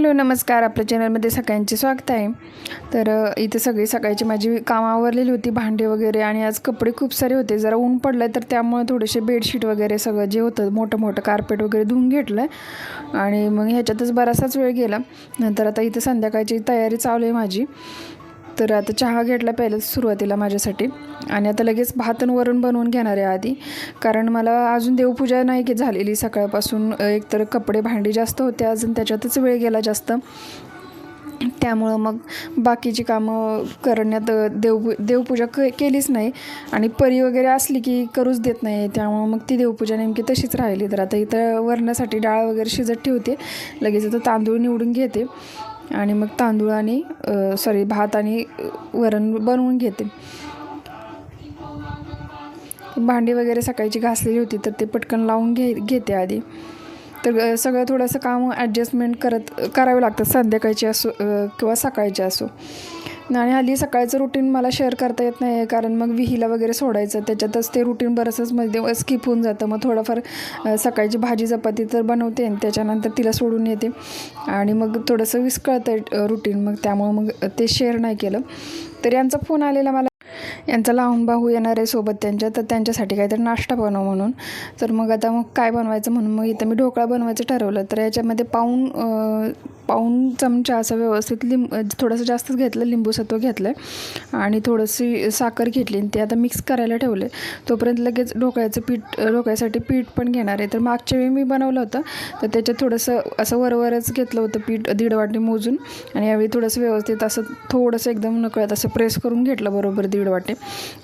Hello नमस्कार. आपल्या चॅनलमध्ये सगळ्यांचे स्वागत आहे. तर इथे सगळी सकाळची माझी कामं आवरलेली होती भांडे वगैरे आणि आज कपडे खूप सारे होते. जरा ऊन पडलं तर त्यामुळे थोडेसे बेडशीट वगैरे सगळं जे होतं मोठं मोठं कार्पेट वगैरे धुवून घेतलं. आणि मग ह्याच्यातच बराचसाच वेळ गेला. नंतर आता इथे संध्याकाळची तयारी चालू आहे माझी. तर आता चहा घेतला पहिलंच सुरुवातीला माझ्यासाठी. आणि आता लगेच भात वरण बनवून घेणार आहे आधी. कारण मला अजून देवपूजा नाही की झालेली सकाळपासून. एकतर कपडे भांडी जास्त होते अजून त्याच्यातच वेळ गेला जास्त. त्यामुळं मग बाकीची कामं करण्यात देवपू देव देवपूजा क केलीच नाही. आणि परी वगैरे असली की करूच देत नाही. त्यामुळं मग ती देवपूजा नेमकी तशीच राहिली. तर आता इथं वरणासाठी डाळ वगैरे शिजत ठेवते. लगेच आता तांदूळ निवडून घेते. आणि मग तांदूळ आणि सॉरी भात आणि वरण बनवून घेते. भांडी वगैरे सकाळची घासलेली होती तर ते पटकन लावून घे घेते आधी. तर सगळं थोडंसं काम ॲडजस्टमेंट करत करावे लागतात संध्याकाळची असो किंवा सकाळची असो. आणि हल्ली सकाळचं रुटीन मला शेअर करता येत नाही आहे कारण मग विहीला वगैरे सोडायचं. त्याच्यातच ते रुटीन बरंचंच मध्ये स्किप होऊन जातं. मग थोडंफार सकाळची भाजी चपाती तर बनवते आणि त्याच्यानंतर तिला सोडून येते. आणि मग थोडंसं विस्कळतं आहे रुटीन मग त्यामुळं मग ते शेअर नाही केलं. तर यांचा फोन आलेला मला यांचा लहान भाऊ येणार आहे सोबत त्यांच्या तर त्यांच्यासाठी काहीतरी नाश्ता बनव म्हणून. तर मग आता मग काय बनवायचं म्हणून मग इथं मी ढोकळा बनवायचं ठरवलं. तर याच्यामध्ये पाऊन अं, पाऊन चमचा असं व्यवस्थित लिंब थोडंसं जास्तच घेतलं लिंबूसत्व घेतलं आहे आणि थोडीशी साखर घेतली आणि ते आता मिक्स करायला ठेवले तोपर्यंत लगेच ढोकळ्याचं पीठ ढोकळ्यासाठी पीठ पण घेणार आहे. तर मागच्या वेळी मी बनवलं होतं. तर त्याच्यात थोडंसं असं वरवरच घेतलं होतं पीठ दीड वाटी मोजून. आणि यावेळी थोडंसं व्यवस्थित असं थोडंसं एकदम नकळत असं प्रेस करून घेतलं बरोबर दीड वाटे.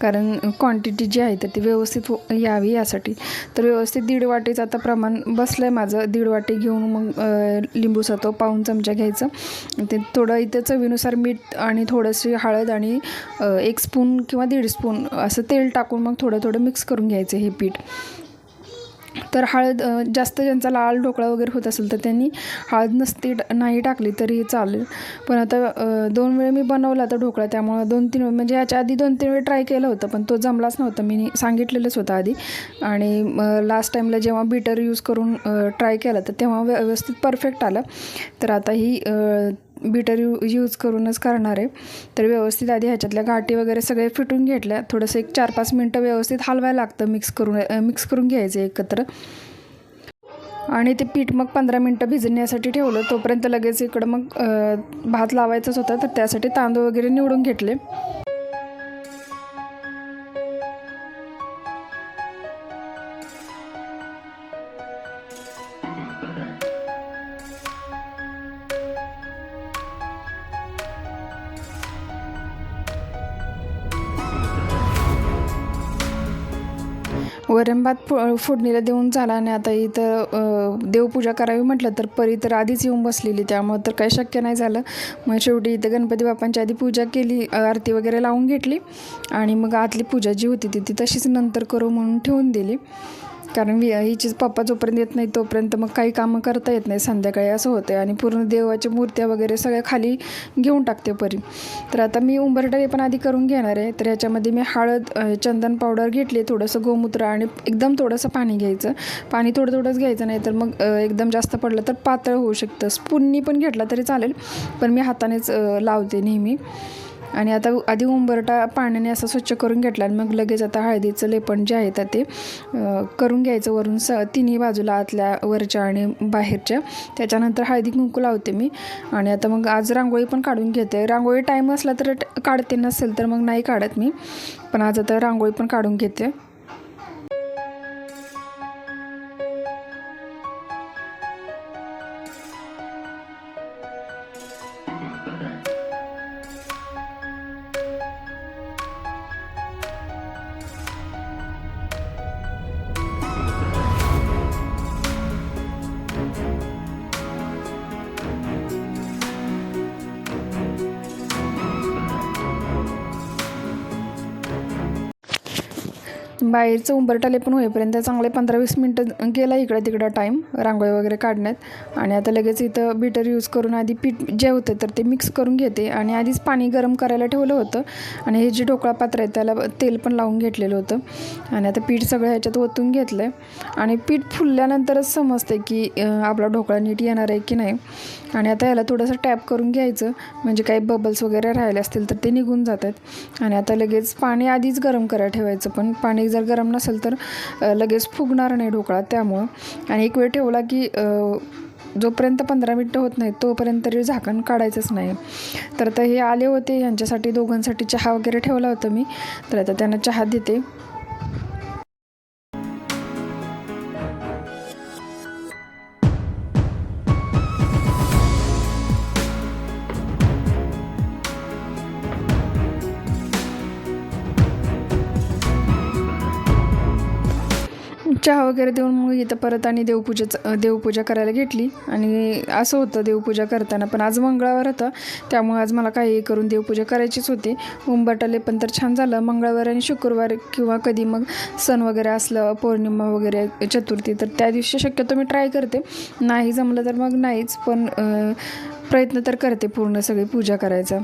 कारण क्वांटिटी जी आहे तर ती व्यवस्थित यावी यासाठी. तर व्यवस्थित दीड वाटीचं आता प्रमाण बसलं आहे माझं. दीड वाटी घेऊन मग लिंबू सातो पाऊन चमचा घ्यायचं. ते थोडं इथे चवीनुसार मीठ आणि थोडंशी हळद आणि एक स्पून किंवा दीड स्पून असं तेल टाकून मग थोडं थोडं मिक्स करून घ्यायचं हे पीठ. तर हळद जास्त ज्यांचा लाल ढोकळा वगैरे होत असेल तर त्यांनी हळद नसती नाही टाकली तरी चालेल. पण आता दोन वेळ मी बनवला तर ढोकळा त्यामुळं दोन तीन वेळ म्हणजे याच्या आधी दोन तीन वेळ ट्राय केलं होतं पण तो जमलाच नव्हता. मी सांगितलेलंच होतं आधी. आणि लास्ट टाईमला जेव्हा बीटर यूज करून ट्राय केला तर तेव्हा व्यवस्थित परफेक्ट आलं. तर आता ही बीटर यू यूज करूनच करणार आहे. तर व्यवस्थित आधी ह्याच्यातल्या गाठी वगैरे सगळे फिटून घेतल्या. थोडंसं एक चार पाच मिनटं व्यवस्थित हलवायला लागतं मिक्स करून मिक्स करून घ्यायचं एकत्र. आणि ते पीठ मग पंधरा मिनटं भिजण्यासाठी ठेवलं. तोपर्यंत लगेच इकडं मग भात लावायचाच होता. तर त्यासाठी तांदूळ वगैरे निवडून घेतले. वरण भात फो फोडणीला देऊन झाला आणि आता इथं देवपूजा करावी म्हटलं तर परी तर आधीच येऊन बसलेली त्यामुळं तर काही शक्य नाही झालं. मग शेवटी इथं गणपती बाप्पांची आधी पूजा केली आरती वगैरे लावून घेतली आणि मग आतली पूजा जी होती ती ती तशीच नंतर करू म्हणून ठेवून दिली. कारण वि चीज पप्पा जोपर्यंत येत नाही तोपर्यंत मग काही कामं करता येत नाही. संध्याकाळी असं होतं आणि पूर्ण देवाच्या मूर्त्या वगैरे सगळ्या खाली घेऊन टाकते परी. तर आता मी उंबरटाई पण आधी करून घेणार आहे. तर याच्यामध्ये मी हळद चंदन पावडर घेतली थोडंसं गोमूत्र आणि एकदम थोडंसं पाणी घ्यायचं. पाणी थोडं थोडंच घ्यायचं नाही तर मग एकदम जास्त पडलं तर पातळ होऊ शकतं. स्पूननी पण घेतला तरी चालेल पण मी हातानेच लावते नेहमी. आणि आता आधी उंबरटा पाण्याने असं स्वच्छ करून घेतला आणि मग लगेच आता हळदीचं लेपण जे आहे तर ते करून घ्यायचं. वरून स तिन्ही बाजूला आतल्या वरच्या आणि बाहेरच्या. त्याच्यानंतर हळदी कुंकू लावते मी. आणि आता मग आज रांगोळी पण काढून घेते. रांगोळी टाईम असला तर काढते नसेल तर मग नाही काढत मी. पण आज आता रांगोळी पण काढून घेते. बाहेरचं उंबरटाले पण होईपर्यंत चांगले पंधरा वीस मिनटं गेला इकडं तिकडं टाईम रांगोळी वगैरे काढण्यात. आणि आता लगेच इथं बीटर यूज करून आधी पीठ जे होतं तर ते मिक्स करून घेते. आणि आधीच पाणी गरम करायला ठेवलं होतं. आणि हे जे ढोकळा पात्र आहे त्याला तेल पण लावून घेतलेलं होतं. आणि आता पीठ सगळं ह्याच्यात ओतून घेतलं आहे आणि पीठ फुलल्यानंतरच समजते की आपला ढोकळा नीट येणार आहे की नाही. आणि आता ह्याला थोडंसं टॅप करून घ्यायचं. म्हणजे काही बबल्स वगैरे राहिले असतील तर ते निघून जातात. आणि आता लगेच पाणी आधीच गरम करायला ठेवायचं पण. पाणी जर गरम नसेल तर लगेच फुगणार नाही ढोकळा त्यामुळं. आणि एक वेळ ठेवला की जोपर्यंत पंधरा मिनटं होत नाही तोपर्यंत तरी झाकण काढायचंच नाही. तर आता हे आले होते यांच्यासाठी दोघांसाठी चहा वगैरे ठेवला होता मी. तर आता त्यांना चहा देते. चहा वगैरे देऊन मग इथं परत आणि देवपूजेच देवपूजा करायला घेतली. आणि असं होतं देवपूजा करताना. पण आज मंगळवार होतं. त्यामुळे आज मला काही करून देवपूजा करायचीच होती. उंबरटाले पण तर छान झालं. मंगळवार आणि शुक्रवार किंवा कधी मग सण वगैरे असलं पौर्णिमा वगैरे चतुर्थी तर त्या दिवशी शक्यतो मी ट्राय करते. नाही जमलं तर मग नाहीच. पण प्रयत्न तर करते पूर्ण सगळी पूजा करायचा.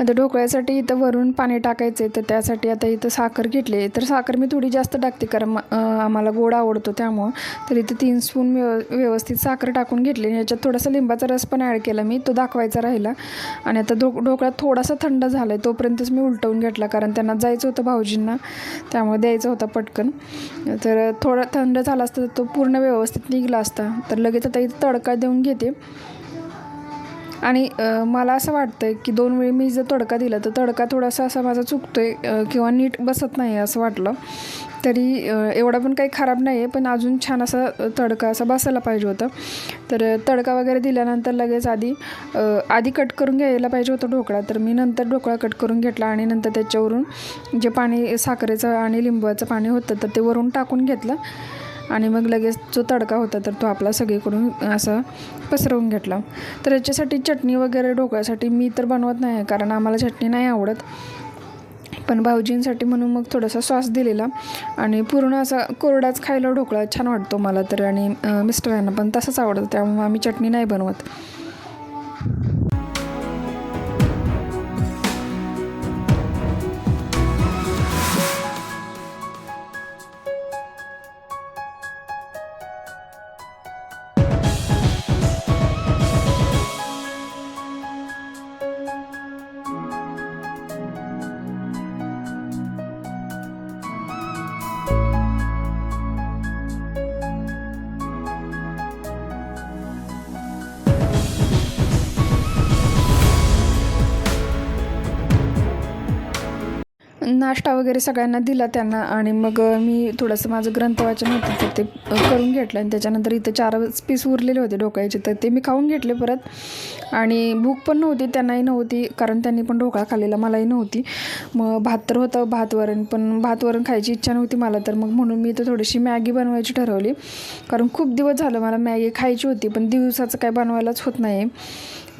आता ढोकळ्यासाठी इथं वरून पाणी टाकायचं आहे तर त्यासाठी आता इथं साखर घेतली आहे तर साखर मी थोडी जास्त टाकते कारण आम्हाला गोड आवडतो त्यामुळं. तर इथं तीन स्पून व्यव व्यवस्थित साखर टाकून घेतली याच्यात थोडासा लिंबाचा रस पण ॲड केला मी तो दाखवायचा राहिला. आणि आता ढोक ढोकळा थोडासा थंड झाला आहे तोपर्यंतच मी उलटवून घेतला कारण त्यांना जायचं होतं भाऊजींना त्यामुळे द्यायचं होता पटकन. तर थोडा थंड झाला असता तर तो पूर्ण व्यवस्थित निघला असता. तर लगेच आता इथं तडका देऊन घेते. आणि मला असं वाटतं की दोन वेळी मी जर तडका दिला तर तडका थोडासा असा माझा चुकतो आहे किंवा नीट बसत नाही असं वाटलं. तरी एवढा पण काही खराब नाही आहे पण अजून छान असा तडका असा बसायला पाहिजे होता. तर तडका वगैरे दिल्यानंतर लगेच आधी आधी कट करून घ्यायला पाहिजे होता ढोकळा तर मी नंतर ढोकळा कट करून घेतला आणि नंतर त्याच्यावरून जे पाणी साखरेचं आणि लिंबाचं पाणी होतं तर ते वरून टाकून घेतलं. आणि मग लगेच जो तडका होता तर तो आपला सगळीकडून असा पसरवून घेतला. तर याच्यासाठी चटणी वगैरे ढोकळ्यासाठी मी तर बनवत नाही कारण आम्हाला चटणी नाही आवडत. पण भाऊजींसाठी म्हणून मग थोडासा सॉस दिलेला आणि पूर्ण असा कोरडाच खायला ढोकळा छान वाटतो मला तर आणि मिस्टरांना पण तसंच आवडतं त्यामुळे आम्ही चटणी नाही बनवत. नाश्ता वगैरे सगळ्यांना दिला त्यांना आणि मग मी थोडंसं माझं ग्रंथ वाचन होतं तर ते करून घेतलं. आणि त्याच्यानंतर इथं चार पीस उरलेले होते ढोकळ्याचे तर ते मी खाऊन घेतले परत. आणि भूक पण नव्हती त्यांनाही नव्हती कारण त्यांनी पण ढोकळा खाल्लेला मलाही नव्हती. मग भात तर होतं भात वरण पण भात वरण खायची इच्छा नव्हती मला तर मग म्हणून मी इथं थोडीशी मॅगी बनवायची ठरवली. कारण खूप दिवस झालं मला मॅगी खायची होती पण दिवसाचं काय बनवायलाच होत नाही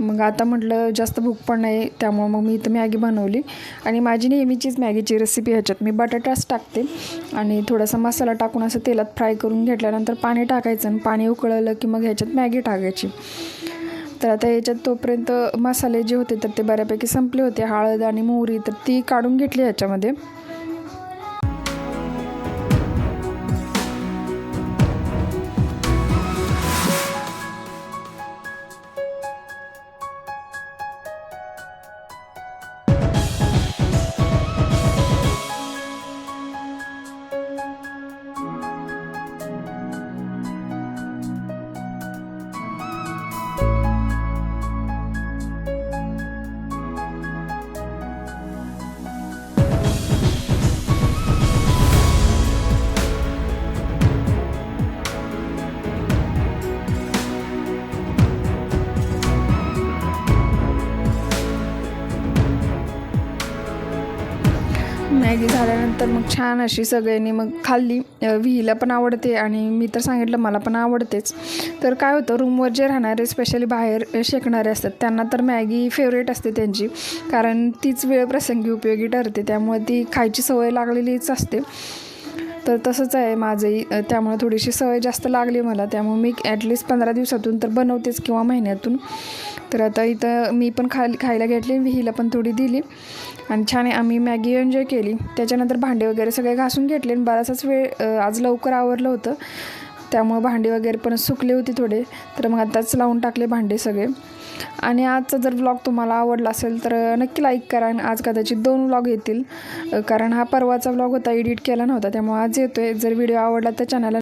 मग आता म्हटलं जास्त भूक पण नाही त्यामुळं मग मी इथं मॅगी बनवली. आणि माझी नेहमीचीच मॅगीची रेसिपी ह्याच्यात. मी बटाटाच टाकते आणि थोडासा मसाला टाकून असं तेलात फ्राय करून घेतल्यानंतर पाणी टाकायचं आणि पाणी उकळलं की मग ह्याच्यात मॅगी टाकायची. तर आता याच्यात तोपर्यंत मसाले जे होते तर ते बऱ्यापैकी संपले होते. हळद आणि मोहरी तर ती काढून घेतली ह्याच्यामध्ये. मॅगी झाल्यानंतर मग छान अशी सगळ्यांनी मग खाल्ली. विहीला पण आवडते आणि मी तर सांगितलं मला पण आवडतेच. तर काय होतं रूमवर जे राहणारे स्पेशली बाहेर शेकणारे असतात त्यांना तर मॅगी फेवरेट असते त्यांची. कारण तीच वेळ प्रसंगी उपयोगी ठरते त्यामुळे ती खायची सवय लागलेलीच असते. तर तसंच आहे माझंही. त्यामुळं त्यामुळे थोडीशी सवय जास्त लागली मला. त्यामुळे मी ॲटलिस्ट पंधरा दिवसातून तर बनवतेच किंवा महिन्यातून. तर आता इथं मी पण खाली खायला घेतली विहीला पण थोडी दिली. आणि छान आम्ही मॅगी एन्जॉय केली. त्याच्यानंतर भांडे वगैरे सगळे घासून घेतले आणि बराचसाच वेळ आज लवकर आवरलं होतं. त्यामुळं भांडी वगैरे पण सुकली होती थोडे. तर मग आताच लावून टाकले भांडे सगळे. आणि आजचा जर व्लॉग तुम्हाला आवडला असेल तर नक्की लाईक करा आणि आज कदाचित दोन व्लॉग येतील. कारण हा परवाचा व्लॉग होता एडिट केला नव्हता. त्यामुळे आज येतो आहे जर व्हिडिओ आवडला तर चॅनलला